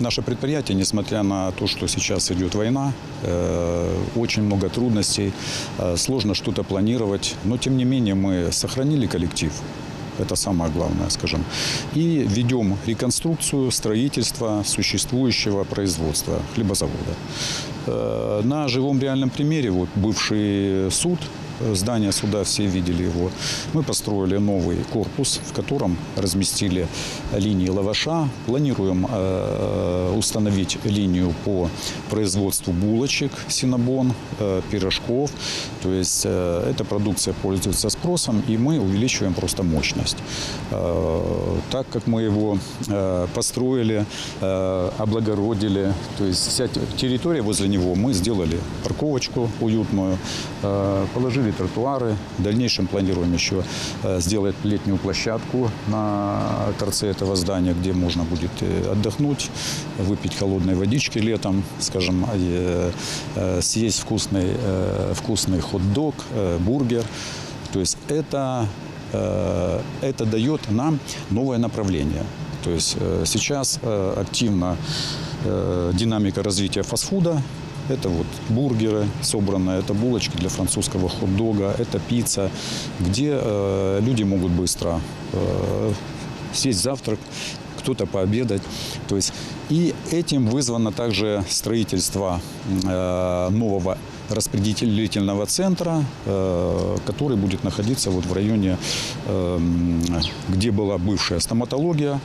наше предприятие, несмотря на то, что сейчас идет война, э, очень много трудностей, э, сложно что-то планировать, но тем не менее мы сохранили коллектив. Это самое главное, скажем. И ведем реконструкцию строительства существующего производства хлебозавода. Э, На живом реальном примере, вот бывший суд, э, здание суда, все видели его, мы построили новый корпус, в котором разместили линии лаваша. Планируем э, установить линию по производству булочек, синабон, э, пирожков. То есть э, эта продукция пользуется спросом, и мы увеличиваем просто мощность. Э, Так как мы его э, построили, э, облагородили, то есть вся те- территория возле него, мы сделали парковочку уютную, э, положили тротуары. В дальнейшем планируем еще э, сделать летнюю площадку на торце этого здания, где можно будет э, отдохнуть, выпить холодной водички летом, скажем, э, съесть вкусный, вкусный хот-дог, бургер. То есть это это дает нам новое направление. То есть сейчас активно динамика развития фастфуда. Это вот бургеры собранные, это булочки для французского хот-дога, это пицца, где э, люди могут быстро э, съесть завтрак, кто-то пообедать. То есть и этим вызвано также строительство э, нового распределительного центра, э, который будет находиться вот в районе, э, где была бывшая стоматология.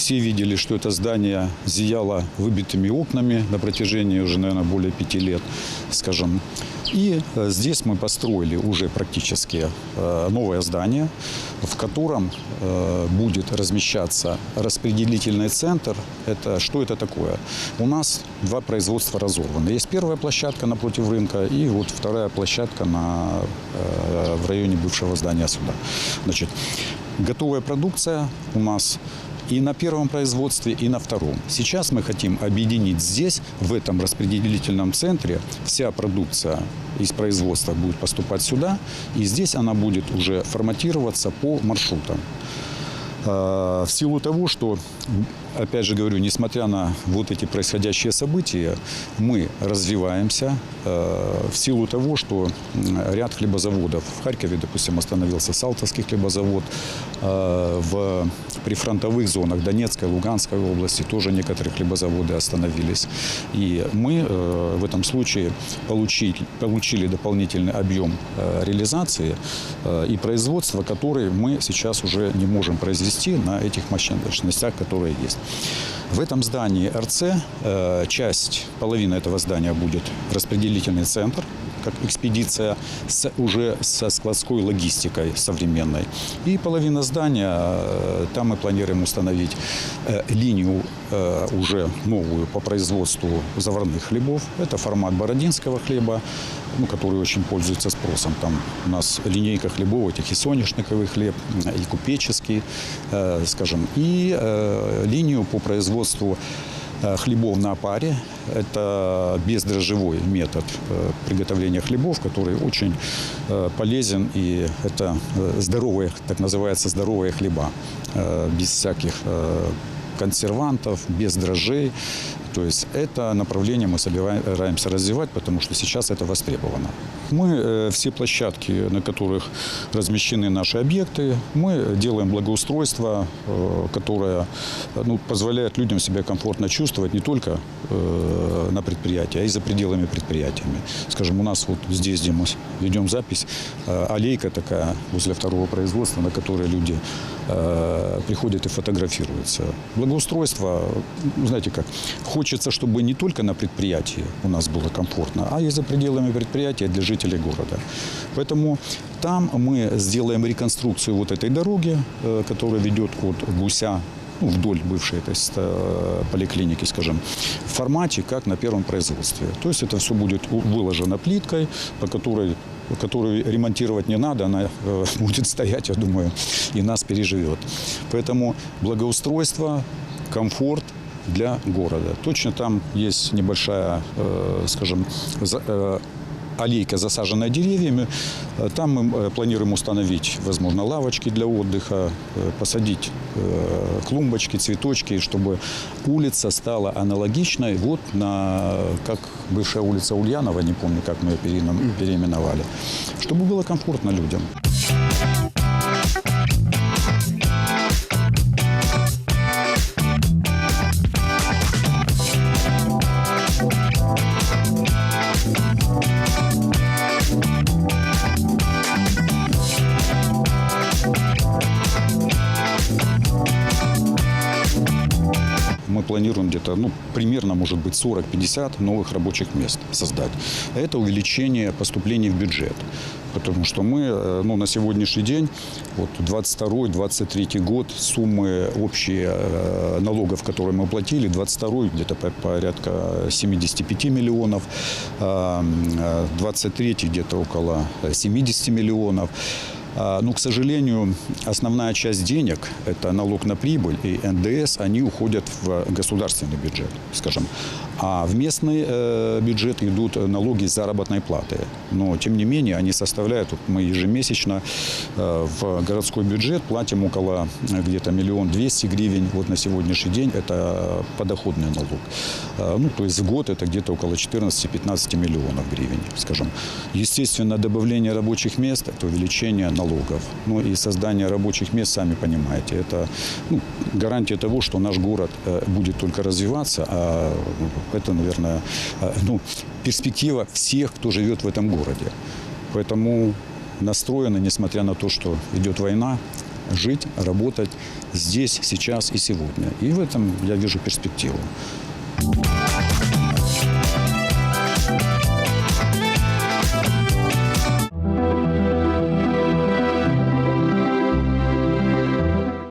Все видели, что это здание зияло выбитыми окнами на протяжении уже, наверное, более пяти лет, скажем. И э, здесь мы построили уже практически э, новое здание, в котором э, будет размещаться распределительный центр. Это что это такое? У нас два производства разорваны. Есть первая площадка напротив рынка и вот вторая площадка на, в районе бывшего здания суда. Значит, готовая продукция у нас и на первом производстве, и на втором. Сейчас мы хотим объединить здесь, в этом распределительном центре, вся продукция из производства будет поступать сюда, и здесь она будет уже форматироваться по маршрутам. Э, В силу того, что, опять же говорю, несмотря на вот эти происходящие события, мы развиваемся э, в силу того, что ряд хлебозаводов в Харькове, допустим, остановился Салтовский хлебозавод, э, в прифронтовых зонах Донецкой, Луганской области тоже некоторые хлебозаводы остановились. И мы э, в этом случае получили, получили дополнительный объем э, реализации э, и производства, который мы сейчас уже не можем произвести на этих мощностях, которые есть. В этом здании РЦ часть, половина этого здания будет распределительный центр, как экспедиция с, уже со складской логистикой современной. И половина здания, э, там мы планируем установить э, линию э, уже новую по производству заварных хлебов. Это формат бородинского хлеба, ну, который очень пользуется спросом. Там у нас линейка хлебов, этих и соняшниковый хлеб, и купеческий, скажем, и линию по производству хлебов на паре. Это бездрожжевой метод э, приготовления хлебов, который очень э, полезен. И это э, здоровые, так называется, здоровые хлеба. э, Без всяких э, консервантов, без дрожжей. То есть это направление мы собираемся развивать, потому что сейчас это востребовано. Мы э, все площадки, на которых размещены наши объекты, мы делаем благоустройство, э, которое ну, позволяет людям себя комфортно чувствовать не только э, на предприятии, а и за пределами предприятиями. Скажем, у нас вот здесь, где мы ведем запись, аллейка такая возле второго производства, на которой люди приходят и фотографируются. Благоустройство, ну, знаете как, хочется, чтобы не только на предприятии у нас было комфортно, а и за пределами предприятия для жителей города. Поэтому там мы сделаем реконструкцию вот этой дороги, э, которая ведет от Гуся ну, вдоль бывшей этой э, поликлиники, скажем, в формате, как на первом производстве. То есть это все будет выложено плиткой, по которой которую ремонтировать не надо, она э, будет стоять, я думаю, и нас переживет. Поэтому благоустройство, комфорт для города. Точно там есть небольшая, э, скажем, э, аллейка, засаженная деревьями. Э, Там мы планируем установить, возможно, лавочки для отдыха, посадить клумбочки, цветочки, чтобы улица стала аналогичной вот на, как бывшая улица Ульянова, не помню, как мы ее переимен- переименовали, чтобы было комфортно людям. Планируем где-то, ну, примерно, может быть, 40-50 новых рабочих мест создать. Это увеличение поступлений в бюджет. Потому что мы, э, ну, на сегодняшний день, вот 22-23 год, суммы общие э, налогов, которые мы платили, 22 где-то по- порядка 75 миллионов, а, э, 23 где-то около 70 миллионов. А, Но, к сожалению, основная часть денег, это налог на прибыль и НДС, они уходят в государственный бюджет, скажем. А в местный э, бюджет идут налоги с заработной платы. Но, тем не менее, они составляют, вот мы ежемесячно э, в городской бюджет платим около э, где-то миллион двести гривен. Вот на сегодняшний день это подоходный налог. Ну, то есть в год это где-то около 14-15 миллионов гривен, скажем. Естественно, добавление рабочих мест – это увеличение налогов. Ну и создание рабочих мест, сами понимаете, это ну, гарантия того, что наш город э, будет только развиваться, а это, наверное, э, ну, перспектива всех, кто живет в этом городе. Поэтому настроены, несмотря на то, что идет война, жить, работать здесь, сейчас и сегодня. И в этом я вижу перспективу.